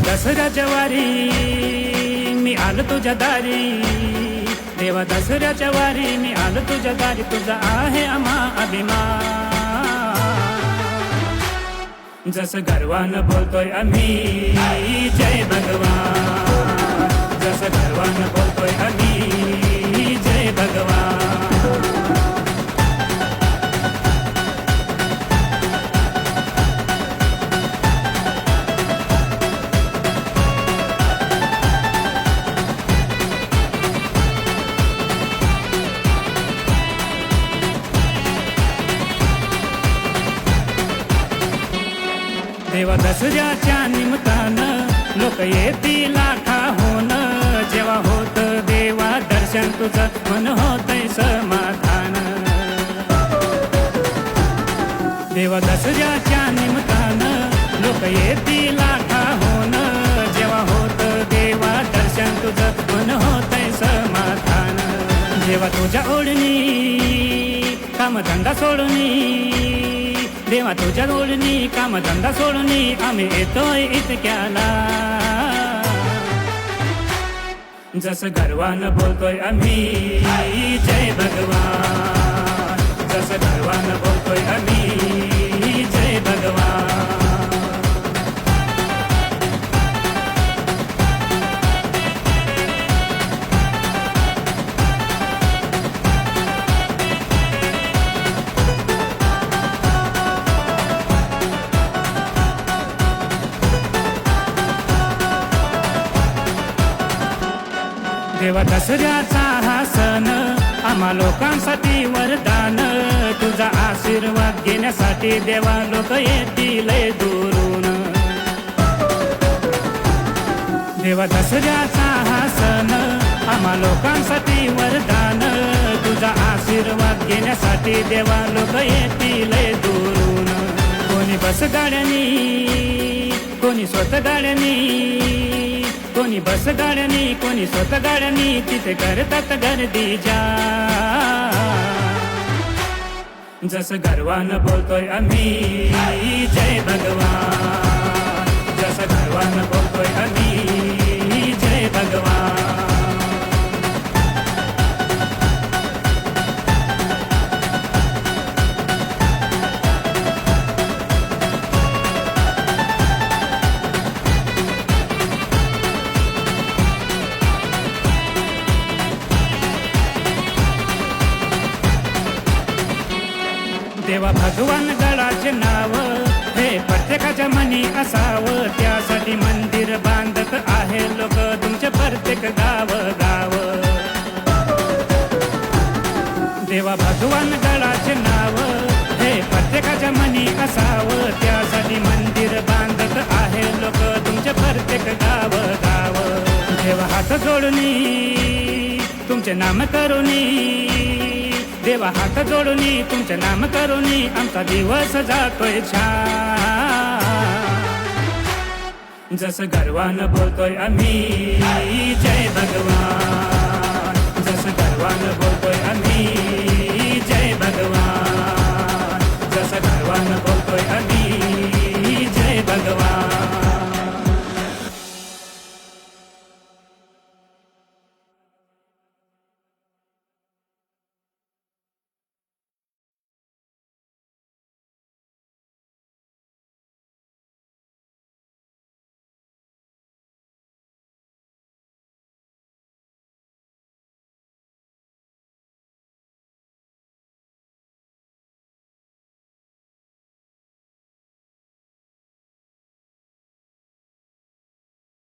दसऱ्याच्या वारी मी आलो तुझ्या दारी. देवा दसऱ्याच्या वारी मी आलो तुझ्या दारी. तुझा आहे आम्हा अभिमान. जसं गर्वान बोलतोय आम्ही जय भगवान. जसं गर्वान बोलतोय आम्ही देवा दसऱ्याच्या निमित्तानं लोक येतील लाखाहून. जेव्हा होत देवा दर्शन तुझं मन होतय समाधान. देवा दसऱ्याच्या निमित्तानं लोक येतील लाखाहून. जेव्हा होत देवा दर्शन तुझं मन होतय समाधान. जेव्हा तुझ्या ओढणी कामधंदा सोडणी देवा तुझ्या काम धन्दा सोडणी आम्ही येतोय इतक्याला. जसं गर्वानं बोलतोय आम्ही देवा दसऱ्याचा हा सण. आम्हा लोकांसाठी वरदान. तुझा आशीर्वाद घेण्यासाठी देवा लोक येतील दुरून. देवा दसऱ्याचा हा सण. आम्हा लोकांसाठी वरदान. तुझा आशीर्वाद घेण्यासाठी देवा लोक येतील दुरून. कोणी बस गाड्यानी कोणी स्वतः गाड्यानी कोणी बस गाड्यानी कोणी स्वतः गाड्यानी तिथे करतात गर्दी जा जसं गर्वान बोलतोय आम्ही जय भगवान. जसं गर्वान बोलतोय आम्ही देवा भगवान गडाचे नाव. हे प्रत्येकाच्या मनी असावं. त्यासाठी मंदिर बांधत आहे लोक. तुमचे प्रत्येक गाव गाव. देवा भगवान गडाचे नाव. हे प्रत्येकाच्या मनी असावं. त्यासाठी मंदिर बांधत आहे लोक. तुमचे प्रत्येक गाव गाव. देवा हात जोडणी तुमचे नाम करुणी देवा हात जोडून तुमचं नाम करून आमचा दिवस जातोय छान. जसं गर्वान बोलतोय आम्ही जय भगवान. जसं गर्वान बोलतोय आम्ही जय भगवान. जसं गर्वान बोलतोय आम्ही